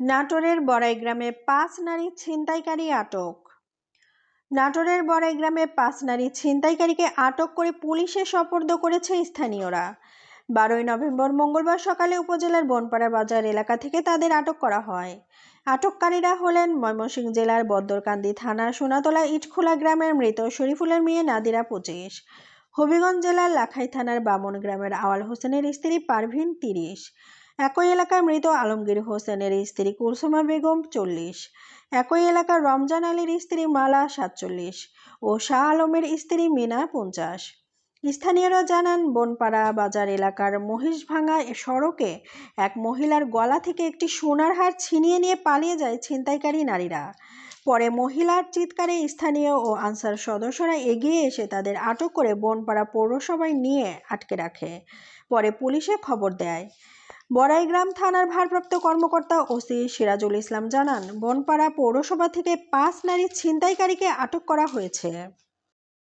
নাটোরের বড়াই গ্রামে পাঁচ নারী ছিনতাইকারী আটক। নাটোরের বড়াই গ্রামে পাঁচ নারী ছিনতাইকারীকে আটক করে পুলিশে সোপর্দ করেছে স্থানীয়রা। বারোই নভেম্বর মঙ্গলবার সকালে উপজেলার বনপাড়া বাজার এলাকা থেকে তাদের আটক করা হয়। আটককারীরা হলেন ময়মনসিংহ জেলার বদ্দরকান্দি থানার সোনাতলা ইটখোলা গ্রামের মৃত শরীফুলের মেয়ে নাদিরা পঁচিশ, হবিগঞ্জ জেলার লাখাই থানার বামন গ্রামের আওয়াল হোসেনের স্ত্রী পারভিন তিরিশ একই এলাকার মৃত আলমগীর হোসেনের স্ত্রী কুলসুমা বেগম চল্লিশ। একই এলাকার রমজান আলীর স্ত্রী মালা সাতচল্লিশ ও শাহ আলমের স্ত্রী মিনা পঞ্চাশ। স্থানীয়রা জানান, বনপাড়া বাজার এলাকার মহিষভাঙা সড়কে এক মহিলার গলা থেকে একটি সোনার হার ছিনিয়ে নিয়ে পালিয়ে যায় ছিনতাইকারী নারীরা। পরে মহিলার চিৎকারে স্থানীয় ও আনসার সদস্যরা এগিয়ে এসে তাদের আটক করে বনপাড়া পৌরসভায় নিয়ে আটকে রাখে। পরে পুলিশে খবর দেয় বড়াইগ্রাম থানার ভারপ্রাপ্ত কর্মকর্তা ওসি সিরাজুল ইসলাম জানান, বনপাড়া পৌরসভা থেকে পাঁচ নারী ছিনতাইকারীকে আটক করা হয়েছে।